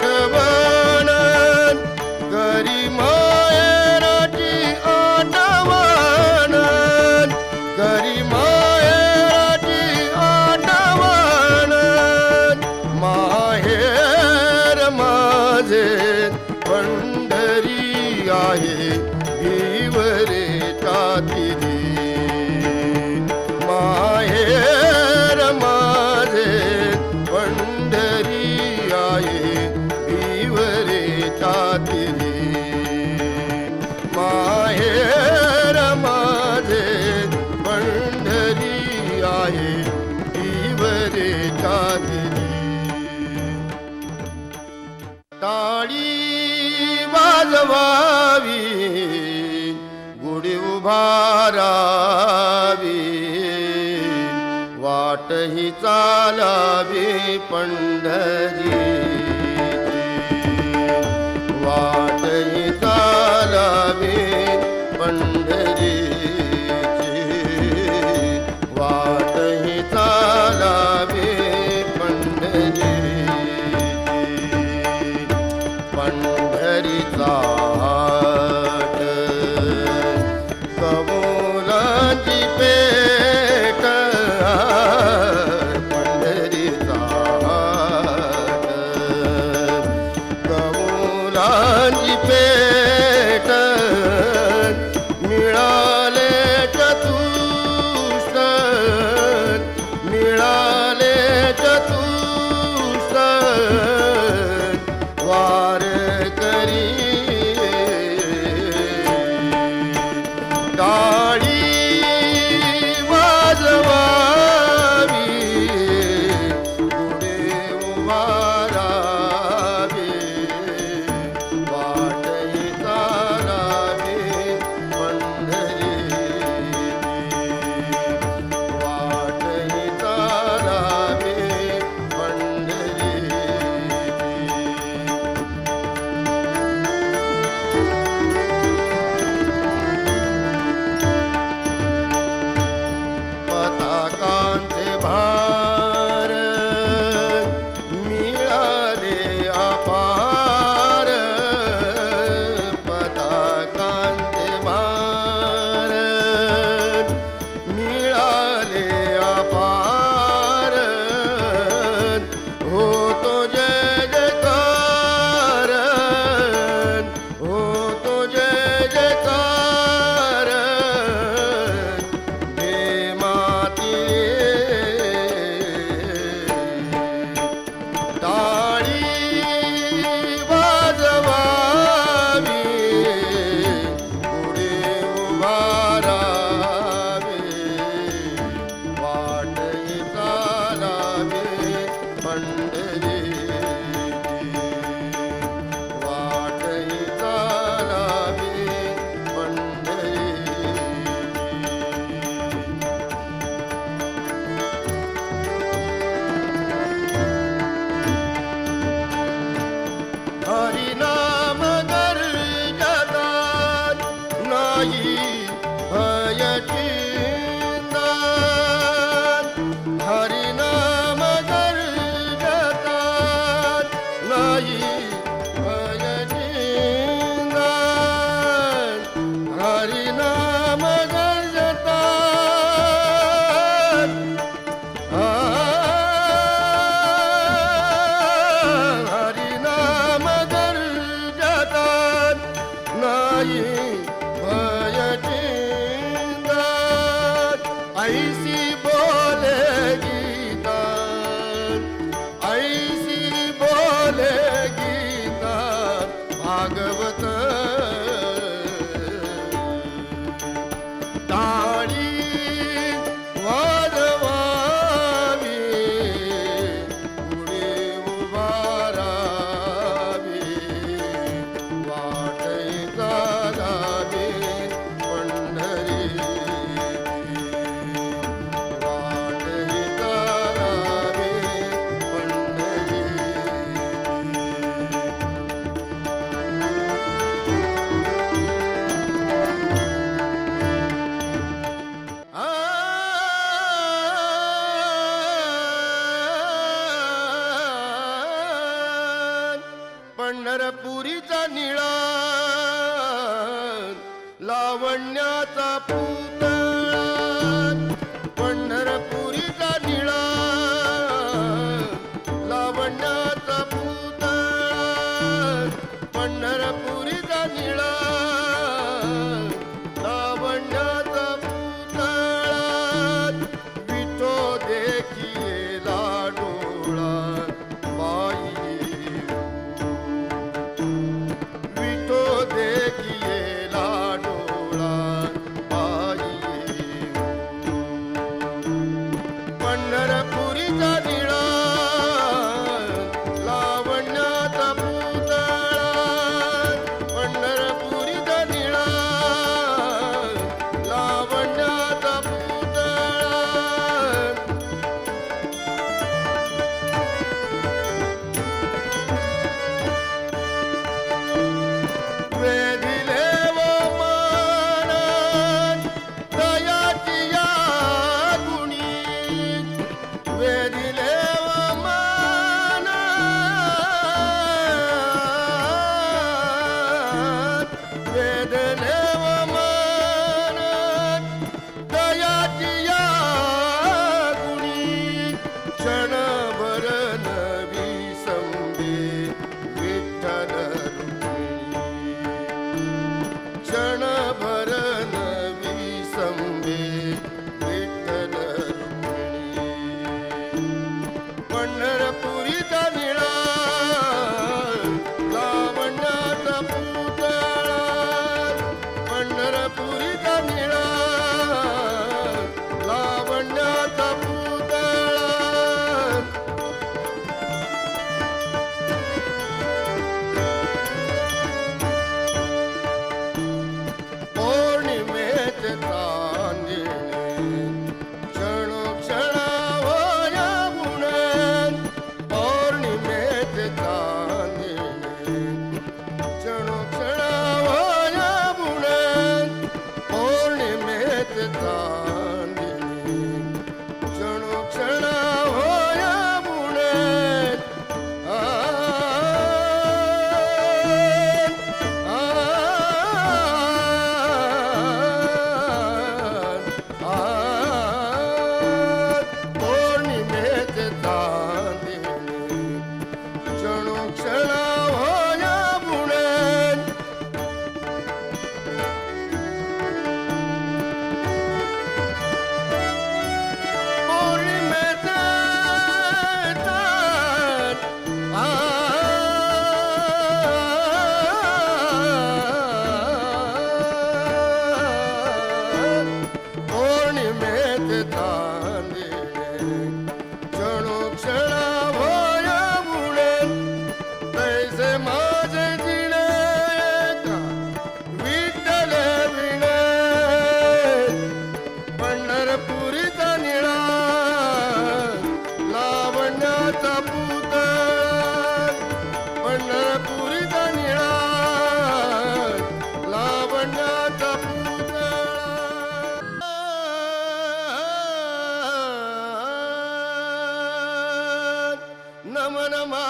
like. वाटही चालावी Pandhari.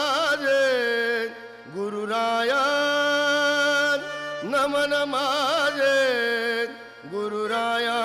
माझे गुरुराया नमन माझे गुरुराया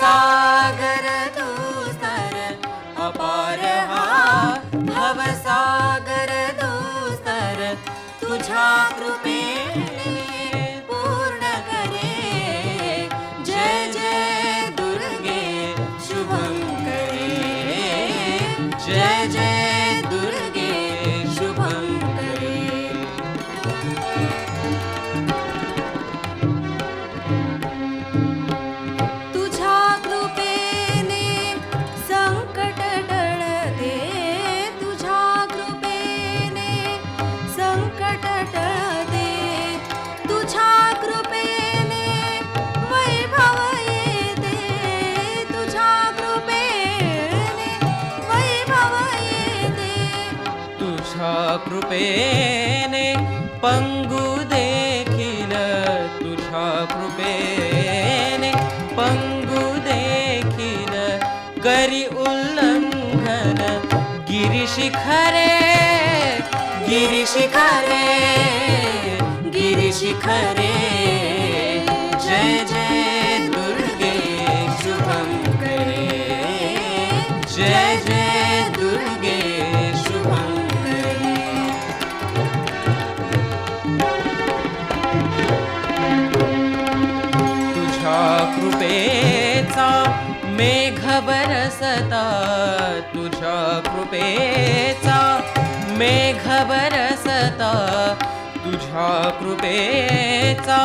भवसागर कृपेने पंगू देखील तुझ्या कृपेने पंगू देखील करी उल्लंघन गिरिशिखरे गिरिशिखरे गिरिशिखरे मेघ बरसता तुझ्या कृपेचा. मेघ बरसता तुझ्या कृपेचा.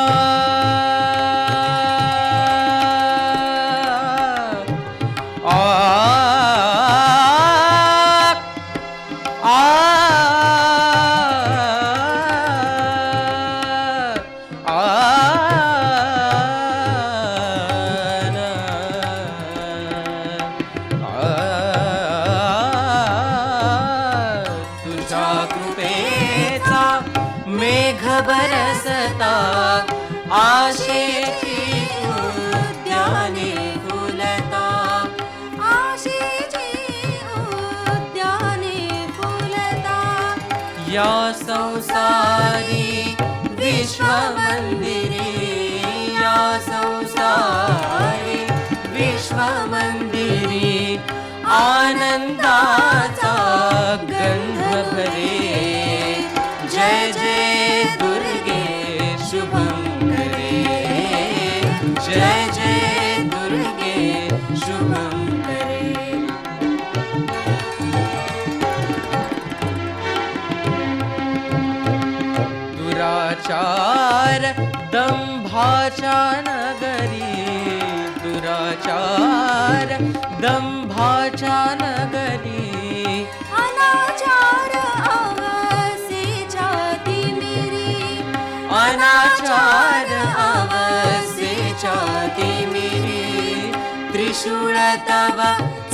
आनंदाचा गंध भरे। जय जय दुर्गे शुभं करे। जय जय दुर्गे शुभं करे। दुराचार दंभाच्या नगरी दुराचार दंभाच्या नगरी अनाचार अवसेच्या तिमिरी अनाचार अवसेच्या तिमिरी त्रिशूळ तव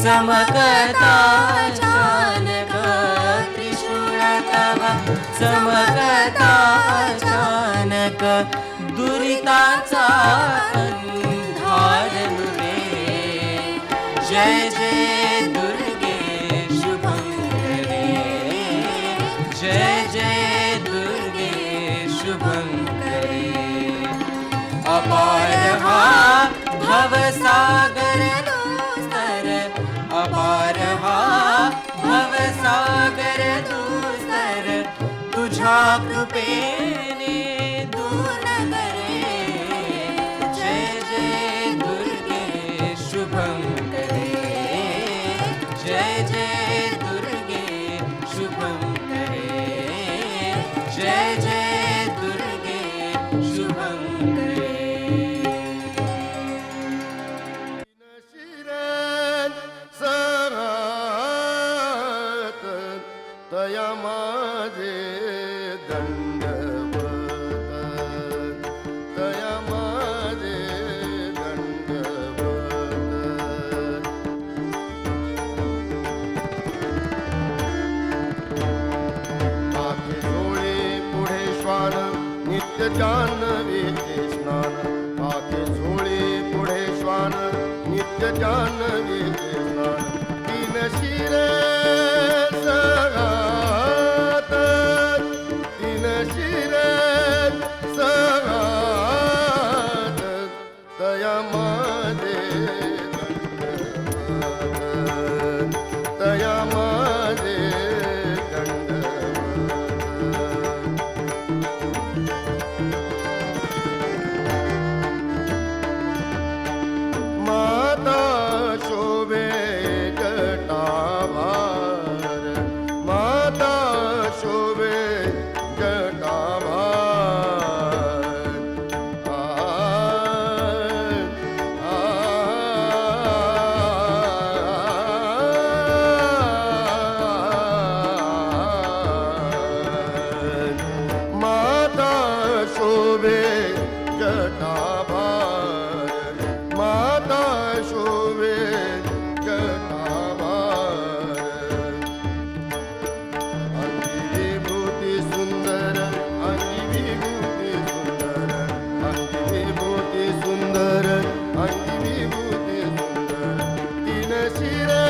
चमकता जानक त्रिशूळ तव चमकता जानक। दुरिताचा भवसागर दुस्तर अपार हा भवसागर दुस्तर तुझ्या कृपेने আমায় City.